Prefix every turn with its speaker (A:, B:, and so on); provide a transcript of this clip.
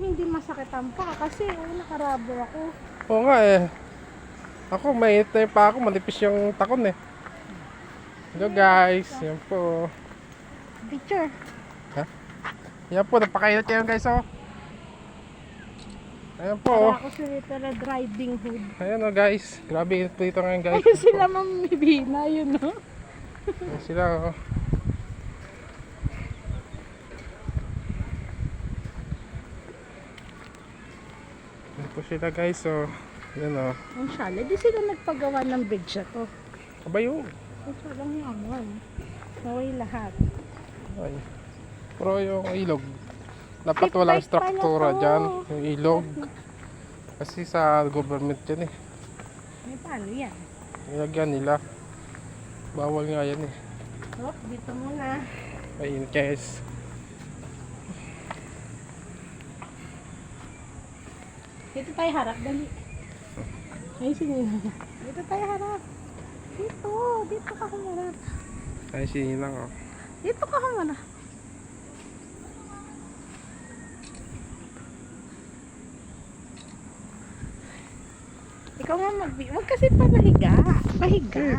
A: hindi masakit ang paa kasi oh, nakarabo ako.
B: Oo nga eh. Ako, mainit na yung pa ako. Manipis yung takon eh. Hello guys. Yan po.
A: Picture.
B: Yan po. Napakainit kayo guys oh. Ayan po oh.
A: Para ako sa literal driving hood.
B: Ayan oh guys. Grabe init po dito ngayon guys.
A: Ayun sila mamibina, yun no?
B: Ayan sila oh. Ayan po sila guys oh. Ayan oh.
A: Ang shala, di sila nagpagawa ng bridge na to.
B: Kabayo.
A: Ang salang yaman. Naway lahat.
B: Ay. Pero yung ilog, dapat
A: Tip
B: walang struktura dyan. Yung ilog. Kasi sa government yan eh.
A: Ay, paano yan?
B: Nilagyan nila. Bawal nga yan eh.
A: Oh, dito muna.
B: Ayun guys.
A: Dito tayo harap, dali. Ay, sinina. Dito tayo harap. Dito, dito ka humarap.
B: Ay sininang oh.
A: Dito ka humarap. Ikaw nga mag Huwag kasi pa mahiga. Tayo.